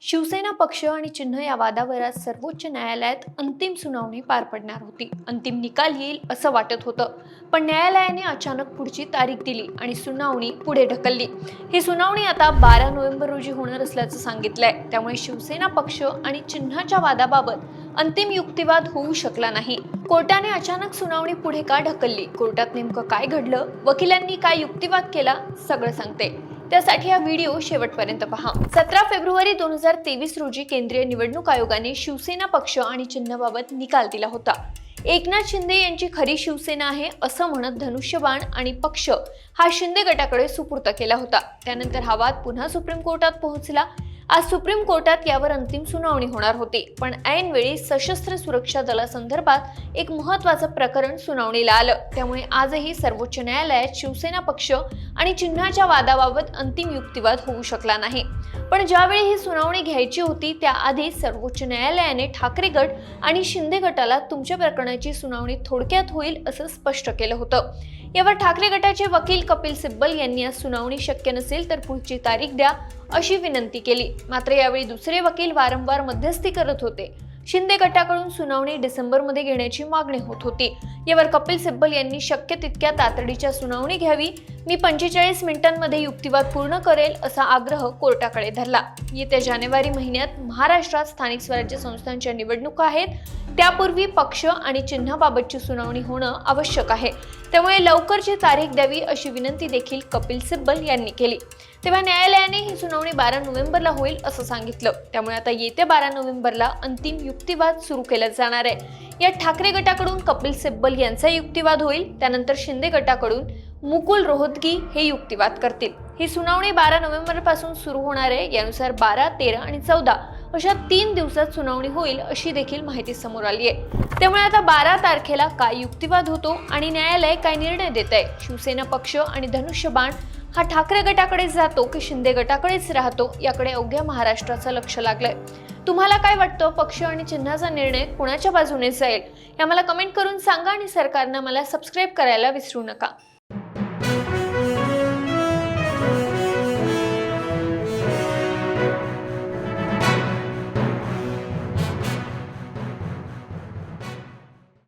शिवसेना पक्ष आणि चिन्ह या वादावर आज सर्वोच्च न्यायालयात अंतिम सुनावणी पार पडणार होती. अंतिम निकाल येईल असं वाटत होतं. पण न्यायालयाने अचानक पुढची तारीख दिली आणि सुनावणी पुढे ढकलली. ही सुनावणी आता बारा नोव्हेंबर रोजी होणार असल्याचं सांगितलंय. त्यामुळे शिवसेना पक्ष आणि चिन्हाच्या वादाबाबत अंतिम युक्तिवाद होऊ शकला नाही. कोर्टाने अचानक सुनावणी पुढे का ढकलली? कोर्टात नेमकं काय घडलं? वकिलांनी काय युक्तिवाद केला? सगळं सांगते. त्यासाठी हा व्हिडिओ शेवटपर्यंत पहा. सतरा फेब्रुवारी दोन हजार तेवीस रोजी केंद्रीय निवडणूक आयोगाने शिवसेना पक्ष आणि चिन्हाबाबत निकाल दिला होता. एकनाथ शिंदे यांची खरी शिवसेना आहे असं म्हणत धनुष्यबाण आणि पक्ष हा शिंदे गटाकडे सुपूर्त केला होता. त्यानंतर हा वाद पुन्हा सुप्रीम कोर्टात पोहोचला. आज सुप्रीम कोर्टात यावर अंतिम सुनावणी होणार होती. पण ऐनवेळी सशस्त्र सुरक्षा दलासंदर्भात एक महत्वाचं प्रकरण सुनावणीला आलं. त्यामुळे आजही सर्वोच्च न्यायालयात शिवसेना पक्ष आणि चिन्हाच्या वादाबाबत अंतिम युक्तिवाद होऊ शकला नाही. पण ज्यावेळी ही सुनावणी घ्यायची होती त्याआधी सर्वोच्च न्यायालयाने ठाकरे गट आणि शिंदे गटाला तुमच्या प्रकरणाची सुनावणी थोडक्यात होईल असं स्पष्ट केलं होतं. यावर ठाकरे गटाचे वकील कपिल सिब्बल यांनी आज सुनावणी शक्य नसेल तर पुढची तारीख द्या अशी विनंती केली. मात्र यावेळी दुसरे वकील वारंवार मध्यस्थी करत होते. शिंदे गटाकडून सुनावणी डिसेंबरमध्ये घेण्याची मागणी होत होती. यावर कपिल सिब्बल यांनी शक्य तितक्या तातडीच्या सुनावणी घ्यावी मी पंचेचाळीस मिनिटांमध्ये युक्तिवाद पूर्ण करेल असा आग्रह कोर्टाकडे धरला. येत्या जानेवारी महिन्यात महाराष्ट्रात स्थानिक स्वराज्य संस्थांच्या निवडणुका आहेत. त्यापूर्वी पक्ष आणि चिन्हाबाबतची सुनावणी होणं आवश्यक आहे. त्यामुळे लवकरची तारीख द्यावी अशी विनंती देखील कपिल सिब्बल यांनी केली. तेव्हा न्यायालयाने ही सुनावणी बारा नोव्हेंबरला होईल असं सांगितलं. त्यामुळे आता येत्या बारा नोव्हेंबरला अंतिम युक्तिवाद सुरू केला जाणार आहे. या ठाकरे गटाकडून कपिल सिब्बल यांचा युक्तिवाद होईल त्यानंतर शिंदे गटाकडून मुकुल रोहतगी हे युक्तिवाद करतील. ही सुनावणी बारा नोव्हेंबरपासून सुरू होणार आहे. यानुसार बारा तेरा आणि चौदा अशा तीन दिवसात सुनावणी होईल अशी देखील माहिती समोर आली आहे. त्यामुळे आता बारा तारखेला काय युक्तिवाद होतो आणि न्यायालय काय निर्णय देत आहे शिवसेना पक्ष आणि धनुष्यबाण हा ठाकरे गटाकडे जातो की शिंदे गटाकडेच राहतो? याकडे अवघ्या महाराष्ट्राचं लक्ष लागलंय. तुम्हाला काय वाटतं? पक्ष आणि चिन्हाचा निर्णय कुणाच्या बाजूने जाईल? हे आम्हाला कमेंट करून सांगा आणि सरकारनं मला सबस्क्राईब करायला विसरू नका.